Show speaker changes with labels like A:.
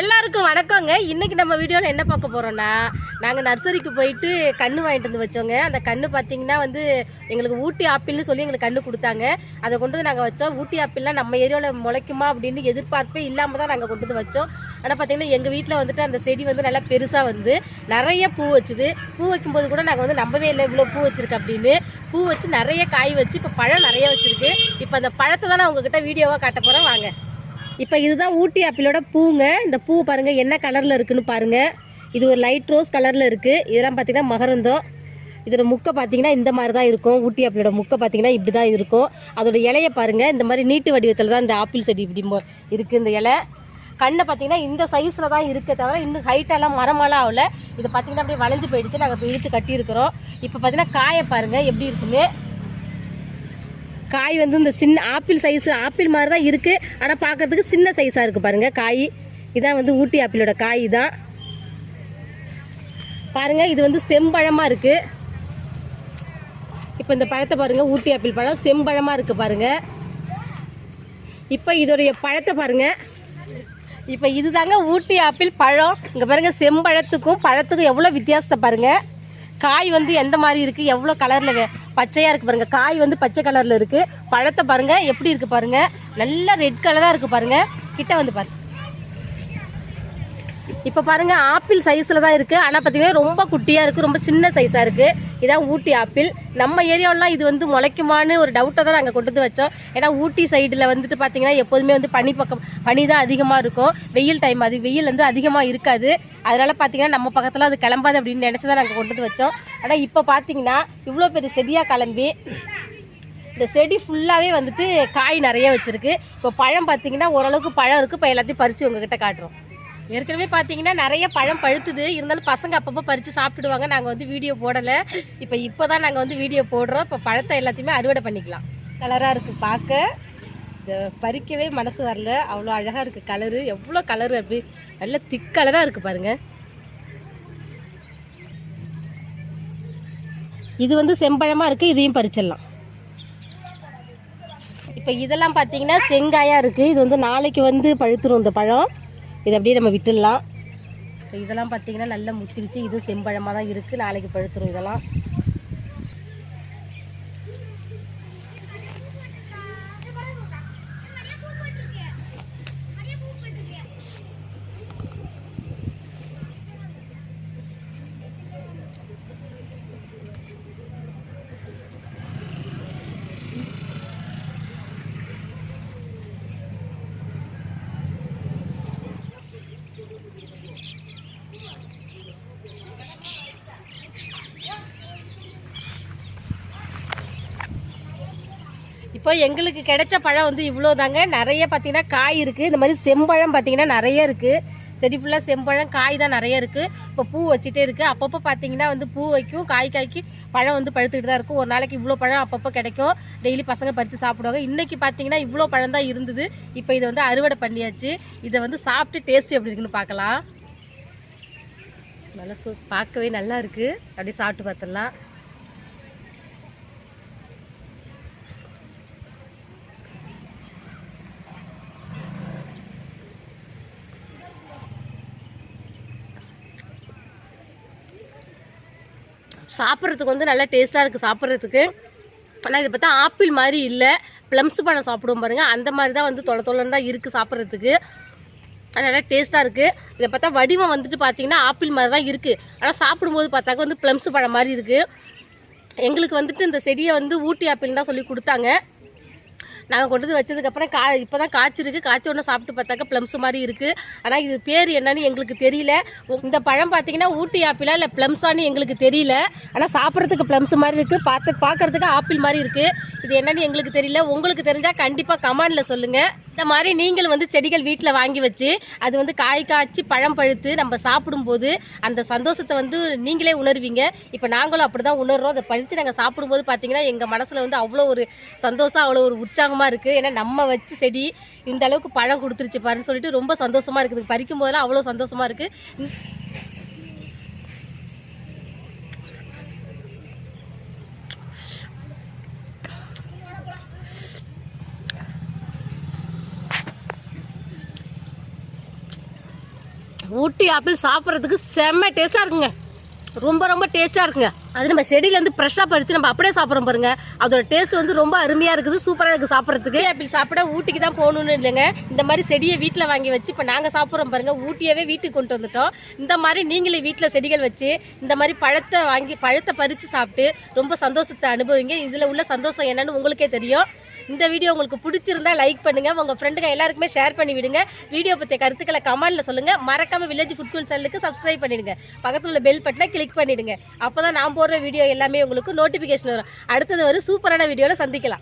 A: எல்லாருக்கும் வணக்கங்க. இன்னைக்கு நம்ம வீடியோவில் என்ன பார்க்க போகிறோன்னா நாங்கள் நர்சரிக்கு போயிட்டு கன்று வாங்கிட்டு வந்து வச்சோங்க. அந்த கன்று பார்த்தீங்கன்னா வந்து எங்களுக்கு ஊட்டி ஆப்பிள்னு சொல்லி எங்களுக்கு கன்று கொடுத்தாங்க. அதை கொண்டு வந்து நாங்கள் வச்சோம். ஊட்டி ஆப்பிள்லாம் நம்ம ஏரியாவில் முளைக்குமா அப்படின்னு எதிர்பார்ப்பே இல்லாமல் தான் நாங்கள் கொண்டு வந்து வச்சோம். ஆனால் பார்த்தீங்கன்னா எங்கள் வீட்டில் வந்துட்டு அந்த செடி வந்து நல்லா பெருசாக வந்து நிறைய பூ வச்சுது. பூ வைக்கும்போது கூட நாங்கள் வந்து நம்பவே இல்லை இவ்வளோ பூ வச்சுருக்கு அப்படின்னு. பூ வச்சு நிறைய காய் வச்சு இப்போ பழம் நிறைய வச்சுருக்கு. இப்போ அந்த பழத்தை தான் நான் உங்ககிட்ட வீடியோவாக காட்ட போகிறேன் வாங்க. இப்போ இதுதான் ஊட்டி ஆப்பிளோட பூங்க. இந்த பூ பாருங்க என்ன கலர்ல இருக்குன்னு பாருங்க. இது ஒரு லைட் ரோஸ் கலர்ல இருக்கு. இதெல்லாம் பார்த்தீங்கன்னா மகரந்தம். இதோட முக்கை பார்த்தீங்கன்னா இந்த மாதிரி தான் இருக்கும். ஊட்டி ஆப்பிளோட முக்கை பார்த்தீங்கன்னா இப்படி தான் இருக்கும். அதோட இலைய பாருங்கள் இந்த மாதிரி நீட்டு வடிவத்தில் தான் இந்த ஆப்பிள் செடி இப்படி இருக்குது இந்த இலை. கண்ணை பார்த்தீங்கன்னா இந்த சைஸில் தான் இருக்கே தவிர இன்னும் ஹைட்டெல்லாம் மரமெல்லாம் ஆகல. இது பார்த்தீங்கன்னா அப்படியே வளைஞ்சு போயிடுச்சு. நாங்கள் இப்போ இழுத்து கட்டியிருக்கிறோம். இப்போ பார்த்தீங்கன்னா காயை பாருங்கள் எப்படி இருக்குன்னு. காய் வந்து இந்த சின்ன ஆப்பிள் சைஸ் ஆப்பிள் மாதிரி தான் இருக்குது ஆனால் பார்க்கறதுக்கு சின்ன சைஸாக இருக்குது பாருங்கள் காய். இதான் வந்து ஊட்டி ஆப்பிளோட காய் தான். பாருங்கள் இது வந்து செம்பழமாக இருக்குது இப்போ இந்த பழத்தை பாருங்கள் ஊட்டி ஆப்பிள் பழம் செம்பழமாக இருக்குது பாருங்கள் இப்போ இதோடைய பழத்தை பாருங்கள் இப்போ இதுதாங்க ஊட்டி ஆப்பிள் பழம். இங்கே பாருங்க செம்பழத்துக்கும் பழத்துக்கும் எவ்வளோ வித்தியாசத்தை பாருங்கள் காய் வந்து எந்த மாதிரி இருக்குது எவ்வளோ கலரில் பச்சையாக இருக்குது பாருங்கள் காய் வந்து பச்சை கலரில் இருக்குது பழத்தை பாருங்கள் எப்படி இருக்குது பாருங்கள் நல்லா ரெட் கலராக இருக்குது பாருங்கள் கிட்ட வந்து பாருங்கள் இப்போ பாருங்க ஆப்பிள் சைஸில் தான் இருக்குது ஆனால் பார்த்திங்கன்னா ரொம்ப குட்டியாக இருக்குது ரொம்ப சின்ன சைஸாக இருக்குது இதான் ஊட்டி ஆப்பிள். நம்ம ஏரியாவிலாம் இது வந்து முளைக்குமான்னு ஒரு டவுட்டை தான் நாங்கள் கொண்டு வந்து வச்சோம். ஏன்னா ஊட்டி சைடில் வந்துட்டு பார்த்தீங்கன்னா எப்போதுமே வந்து பனி பக்கம் பனி தான் அதிகமாக இருக்கும். வெயில் டைம் அது வெயில் வந்து அதிகமாக இருக்காது. அதனால் பார்த்தீங்கன்னா நம்ம பக்கத்தில் அது கிளம்பாது அப்படின்னு நினச்சி தான் நாங்கள் கொண்டு வந்து வச்சோம். ஆனால் இப்போ பார்த்தீங்கன்னா இவ்வளோ பெரிய செடியாக கிளம்பி இந்த செடி ஃபுல்லாகவே வந்துட்டு காய் நிறைய வச்சுருக்கு. இப்போ பழம் பார்த்தீங்கன்னா ஓரளவுக்கு பழம் இருக்குது இப்போ எல்லாத்தையும் பறித்து உங்ககிட்ட காட்டுறோம். ஏற்கனவே பார்த்தீங்கன்னா நிறைய பழம் பழுத்துது. இருந்தாலும் பசங்க அப்பப்போ பறித்து சாப்பிட்டுடுவாங்க. நாங்கள் வந்து வீடியோ போடலை. இப்போ இப்போ தான் நாங்கள் வந்து வீடியோ போடுறோம். இப்போ பழத்தை எல்லாத்தையுமே அறுவடை பண்ணிக்கலாம். கலராக இருக்குது பார்க்க இந்த பறிக்கவே மனசு வரல. அவ்வளோ அழகாக இருக்குது கலரு எவ்வளோ கலரு அப்படி. நல்ல திக் கலராக இருக்குது பாருங்கள் இது வந்து செம்பழமாக இருக்குது இதையும் பறிச்சிடலாம். இப்போ இதெல்லாம் பார்த்தீங்கன்னா செங்காயாக இருக்குது இது வந்து நாளைக்கு வந்து பழுத்துரும் இந்த பழம். இது அப்படியே நம்ம விட்டுடலாம். இதெல்லாம் பார்த்தீங்கன்னா நல்லா முத்திருச்சு. இது செம்பழமாக தான் இருக்குது நாளைக்கு பழுத்துரும் இதெல்லாம். இப்போ எங்களுக்கு கிடைச்ச பழம் வந்து இவ்வளோ தாங்க நிறைய பார்த்தீங்கன்னா காய் இருக்குது இந்த மாதிரி செம்பழம் பார்த்தீங்கன்னா நிறைய இருக்குது செடி ஃபுல்லாக செம்பழம் காய் தான் நிறைய இருக்குது இப்போ பூ வச்சுட்டே இருக்குது அப்பப்போ பார்த்தீங்கன்னா வந்து பூ வைக்கும் காய் காய்க்கு பழம் வந்து பழுத்துக்கிட்டு தான் இருக்கும். ஒரு நாளைக்கு இவ்வளோ பழம் அப்பப்போ கிடைக்கும். டெய்லி பசங்க பறித்து சாப்பிடுவாங்க. இன்றைக்கி பார்த்தீங்கன்னா இவ்வளோ பழம் தான் இருந்தது. இப்போ இதை வந்து அறுவடை பண்ணியாச்சு. இதை வந்து சாப்பிட்டு டேஸ்ட் எப்படி இருக்குன்னு பார்க்கலாம். நல்லா சூ பார்க்கவே நல்லா இருக்குது அப்படியே சாப்பிட்டு பார்த்துடலாம். சாப்பிட்றதுக்கு வந்து நல்லா டேஸ்ட்டாக இருக்குது சாப்பிட்றதுக்கு. ஆனால் இதை பார்த்தா ஆப்பிள் மாதிரி இல்லை. ப்ளம்ஸ் பழம் சாப்பிடுவோம் பாருங்கள் அந்த மாதிரி தான் வந்து தொலை தொலைன்னு தான் இருக்குது சாப்பிட்றதுக்கு. அது நல்லா டேஸ்ட்டாக இருக்குது இதை பார்த்தா வடிவம் வந்துட்டு பார்த்தீங்கன்னா ஆப்பிள் மாதிரி தான் இருக்குது ஆனால் சாப்பிடும்போது பார்த்தாக்க வந்து ப்ளம்ஸ் பழம் மாதிரி இருக்குது எங்களுக்கு வந்துட்டு இந்த செடியை வந்து ஊட்டி ஆப்பிள் தான் சொல்லி கொடுத்தாங்க. நாங்கள் கொண்டு வந்து வச்சதுக்கப்புறம் கா இப்போ தான் காய்ச்சிருக்கு. காய்ச்ச உடனே சாப்பிட்டு பார்த்தாக்க ப்ளம்ஸ் மாதிரி இருக்குது ஆனால் இது பேர் என்னன்னு எங்களுக்கு தெரியல. இந்த பழம் பார்த்தீங்கன்னா ஊட்டி ஆப்பிளா இல்லை ப்ளம்ஸான்னு எங்களுக்கு தெரியல. ஆனால் சாப்பிட்றதுக்கு ப்ளம்ஸ் மாதிரி இருக்குது பார்த்து பார்க்கறதுக்கு ஆப்பிள் மாதிரி இருக்குது இது என்னன்னு எங்களுக்கு தெரியல. உங்களுக்கு தெரிஞ்சால் கண்டிப்பாக கமானில் சொல்லுங்கள் இந்த மாதிரி நீங்களும் வந்து செடிகள் வீட்டில் வாங்கி வச்சு அது வந்து காய் காய்ச்சி பழம் பழுத்து நம்ம சாப்பிடும்போது அந்த சந்தோஷத்தை வந்து நீங்களே உணர்வீங்க. இப்போ நாங்களும் அப்படி தான் உணர்றோம். அதை பழித்து நாங்கள் சாப்பிடும்போது பார்த்தீங்கன்னா எங்கள் மனசில் வந்து அவ்வளோ ஒரு சந்தோஷம் அவ்வளோ ஒரு உற்சாகமாக இருக்குது ஏன்னா நம்ம வச்சு செடி இந்த அளவுக்கு பழம் கொடுத்துருச்சு பாருன்னு சொல்லிட்டு ரொம்ப சந்தோஷமாக இருக்குது. பறிக்கும் போதெல்லாம் அவ்வளோ சந்தோஷமாக இருக்குது ஊட்டி ஆப்பிள் சாப்பிட்றதுக்கு செம்ம டேஸ்ட்டாக இருக்குங்க. ரொம்ப ரொம்ப டேஸ்ட்டாக இருக்குங்க. அது நம்ம செடியிலேருந்து ஃப்ரெஷ்ஷாக பறித்து நம்ம அப்படியே சாப்பிட்றோம் பாருங்க. அதோட டேஸ்ட் வந்து ரொம்ப அருமையாக இருக்குது. சூப்பராக இருக்குது சாப்பிட்றதுக்கு. ஆப்பிள் சாப்பிட ஊட்டிக்கு தான் போகணும்னு இல்லைங்க. இந்த மாதிரி செடியை வீட்டில் வாங்கி வச்சு இப்போ நாங்கள் சாப்பிட்றோம் பாருங்க. ஊட்டியவே வீட்டுக்கு கொண்டு வந்துட்டோம். இந்த மாதிரி நீங்களே வீட்டில் செடிகள் வச்சு இந்த மாதிரி பழத்தை வாங்கி பழத்தை பறித்து சாப்பிட்டு ரொம்ப சந்தோஷத்தை அனுபவிங்க. இதில் உள்ள சந்தோஷம் என்னன்னு உங்களுக்கே தெரியும். இந்த வீடியோ உங்களுக்கு பிடிச்சிருந்தா லைக் பண்ணுங்க. உங்க ஃப்ரெண்டுங்க எல்லாருக்குமே ஷேர் பண்ணி விடுங்க. வீடியோ பற்றிய கருத்துக்களை கமெண்ட்ல சொல்லுங்க. மறக்காம வில்லேஜ் ஃபுட்கூல் சேனலுக்கு சப்ஸ்கிரைப் பண்ணிடுங்க. பக்கத்தில் உள்ள பெல் பட்டனை கிளிக் பண்ணிடுங்க. அப்பதான் நான் போடுற வீடியோ எல்லாமே உங்களுக்கு நோட்டிபிகேஷன் வரும். அடுத்தது ஒரு சூப்பரான வீடியோவில் சந்திக்கலாம்.